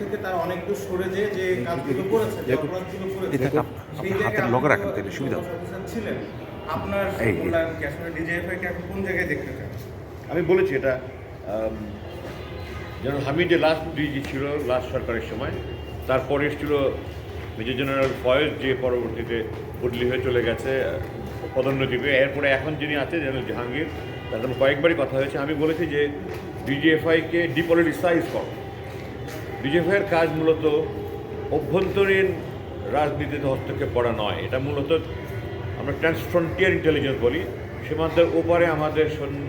থেকে তারা অনেক দূর সরে যেয়ে যে কাজগুলো করেছে অপরাধগুলো করেছে সেই জায়গায় লগে রাখেন তাহলে সুবিধা ছিলেন আপনার। মূল্যায়ন কি আসলে ডিজিএফআই কে এখন কোন জায়গায় দেখতে চান? আমি বলেছি এটা যেন হামিদে লাস্ট ডিজি ছিল লাস্ট সরকারের সময় তারপরে এসেছিল মেজর জেনারেল ফয়েজ যে পরবর্তীতে বদলি হয়ে চলে গেছে পদোন্নতি পেয়ে এরপরে এখন যিনি আছে জেনারেল জাহাঙ্গীর তার কয়েকবারই কথা হয়েছে। আমি বলেছি যে ডিজিএফআইকে ডিপলিটিসাইজ করো ডিজিএফআইয়ের কাজ মূলত অভ্যন্তরীণ রাজনীতিতে হস্তক্ষেপ করা নয়। এটা মূলত আমরা ট্রান্সফ্রন্টিয়ার ইন্টেলিজেন্স বলি। সীমান্তের ওপারে আমাদের সৈন্য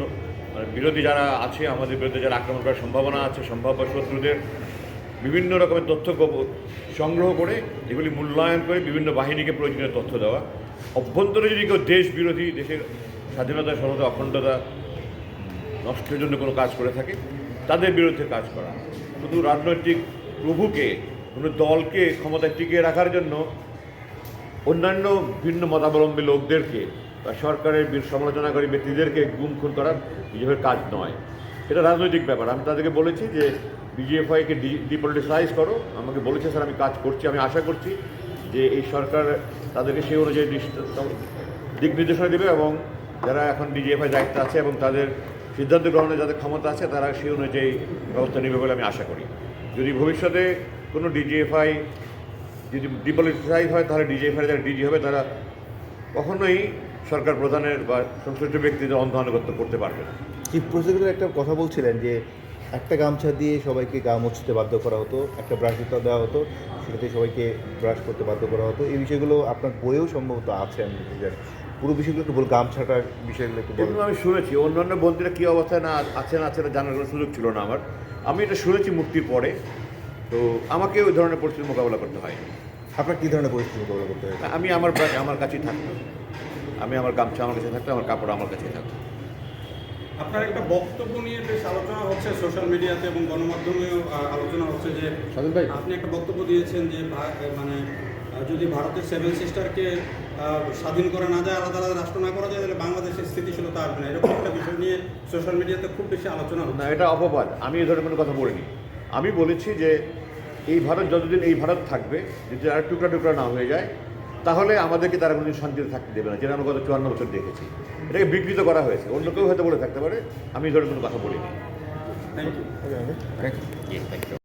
মানে বিরোধী যারা আছে, আমাদের বিরুদ্ধে যারা আক্রমণ করার সম্ভাবনা আছে, সম্ভাব্য শত্রুদের বিভিন্ন রকমের তথ্য সংগ্রহ করে এগুলি মূল্যায়ন করে বিভিন্ন বাহিনীকে প্রয়োজনীয় তথ্য দেওয়া। অভ্যন্তরে যদি কেউ দেশ বিরোধী, দেশের স্বাধীনতা সর্বদা অখণ্ডতা নষ্টের জন্য কোনো কাজ করে থাকে তাদের বিরুদ্ধে কাজ করা। শুধু রাজনৈতিক প্রভুকে, কোনো দলকে ক্ষমতায় টিকিয়ে রাখার জন্য অন্যান্য ভিন্ন মতাবলম্বী লোকদেরকে বা সরকারের সমালোচনাকারী ব্যক্তিদেরকে গুম খুন করার বিজেপির কাজ নয়। এটা রাজনৈতিক ব্যাপার। আমি তাদেরকে বলেছি যে বিজিএফআইকে ডিপলিটিসাইজ করো। আমাকে বলেছে, স্যার, আমি কাজ করছি, আমি আশা করছি যে এই সরকার তাদেরকে সেই অনুযায়ী দিক নির্দেশনা দেবে এবং যারা এখন ডিজিএফআই দায়িত্বে আছে এবং তাদের সিদ্ধান্ত গ্রহণের যাদের ক্ষমতা আছে, তারা সেই অনুযায়ী ব্যবস্থা নেবে বলে আমি আশা করি। যদি ভবিষ্যতে কোনো ডিজিএফআই যদি ডিপলিটিসাইজ হয়, তাহলে ডিজিএফআই যারা ডিজি হবে, তারা কখনোই সরকার প্রধানের বা সংশ্লিষ্ট ব্যক্তিদের অন্ধ আনুগত্য করতে পারবে না। চিফ প্রসিকিউটর একটা কথা বলছিলেন যে, একটা গামছা দিয়ে সবাইকে গা মুছতে বাধ্য করা হতো, একটা ব্রাশ দিতে দেওয়া হতো, সেটাতে সবাইকে ব্রাশ করতে বাধ্য করা হতো। এই বিষয়গুলো আপনার বইয়েও সম্ভবত আছে, আমি জানি। পুরো বিষয়গুলো একটু বল গামছাটার বিষয়গুলো একটু বলুন আমি শুনেছি অন্যান্য বন্ধুরা কী অবস্থায় না আছে না আছে না জানার কোনো সুযোগ ছিল না আমার। আমি এটা শুনেছি মুক্তির পরে তো আমাকে ওই ধরনের পরিস্থিতির মোকাবেলা করতে হয়নি। আপনার কী ধরনের পরিস্থিতি মোকাবিলা করতে হয় আমি আমার আমার কাছেই থাকতাম। আমি আমার গামছা আমার কাছে থাকতাম আমার কাপড় আমার কাছেই থাকতো। আপনার একটা বক্তব্য নিয়ে বেশ আলোচনা হচ্ছে সোশ্যাল মিডিয়াতে এবং গণমাধ্যমেও আলোচনা হচ্ছে যে স্বাধীন ভাই। আপনি একটা বক্তব্য দিয়েছেন যে মানে যদি ভারতের সেভেন সিস্টারকে স্বাধীন করা না যায় আলাদা আলাদা রাষ্ট্র না করা যায় তাহলে বাংলাদেশের স্থিতিশীলতা আসবে না। এরকম একটা বিষয় নিয়ে সোশ্যাল মিডিয়াতে খুব বেশি আলোচনা না এটা অপবাদ। আমি এই ধরনের কোনো কথা বলিনি। আমি বলেছি যে এই ভারত যতদিন এই ভারত থাকবে যদি আর টুকরা টুকরা না হয়ে যায় তাহলে আমাদেরকে তারা কোনোদিন শান্তিতে থাকতে দেবে না যেটা আমরা গত চুয়ান্ন বছর দেখেছি। এটাকে বিকৃত করা হয়েছে। অন্য কেউ হয়তো বলে থাকতে পারে আমি এই ধরনের কোনো কথা বলিনি. Thank you